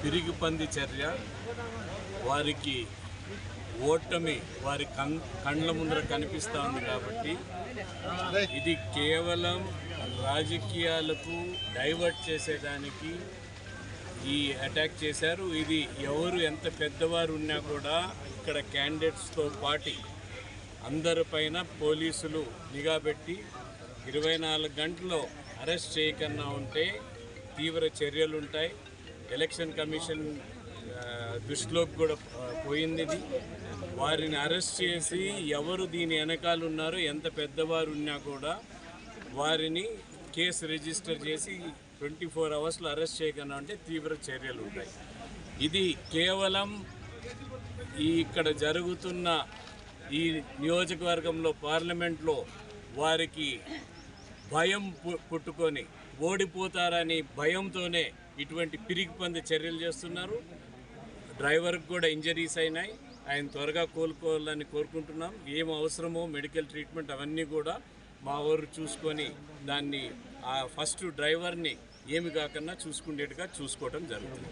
పిరిగిపంది చర్య. వారికి ఓటమి వారి కన్ కండ్ల ముందర కనిపిస్తూ ఉంది కాబట్టి ఇది కేవలం రాజకీయాలకు డైవర్ట్ చేసేదానికి ఈ అటాక్ చేశారు. ఇది ఎవరు ఎంత పెద్దవారు ఉన్నా కూడా ఇక్కడ క్యాండిడేట్స్తో పాటి అందరిపైన పోలీసులు నిఘా పెట్టి ఇరవై నాలుగు గంటల్లో అరెస్ట్ చేయకన్నా ఉంటే తీవ్ర చర్యలు ఉంటాయి. ఎలక్షన్ కమిషన్ దృష్టిలోకి కూడా పోయింది ఇది. వారిని అరెస్ట్ చేసి ఎవరు దీని వెనకాల ఉన్నారో ఎంత పెద్దవారు ఉన్నా కూడా వారిని కేసు రిజిస్టర్ చేసి ట్వంటీ ఫోర్ అవర్స్లో అరెస్ట్ చేయకన్నా అంటే తీవ్ర చర్యలు ఉంటాయి. ఇది కేవలం ఈ ఇక్కడ జరుగుతున్న ఈ నియోజకవర్గంలో పార్లమెంట్లో వారికి భయం పు- పుట్టుకొని ఓడిపోతారని భయంతోనే ఇటువంటి పిరిగి పంది చర్యలు చేస్తున్నారు. డ్రైవర్కి కూడా ఇంజరీస్ అయినాయి. ఆయన త్వరగా కోలుకోవాలని కోరుకుంటున్నాం. ఏం అవసరమో మెడికల్ ట్రీట్మెంట్ అవన్నీ కూడా మా ఊరు చూసుకొని దాన్ని ఆ ఫస్ట్ డ్రైవర్ని ఏమి కాకుండా చూసుకునేట్టుగా చూసుకోవటం జరుగుతుంది.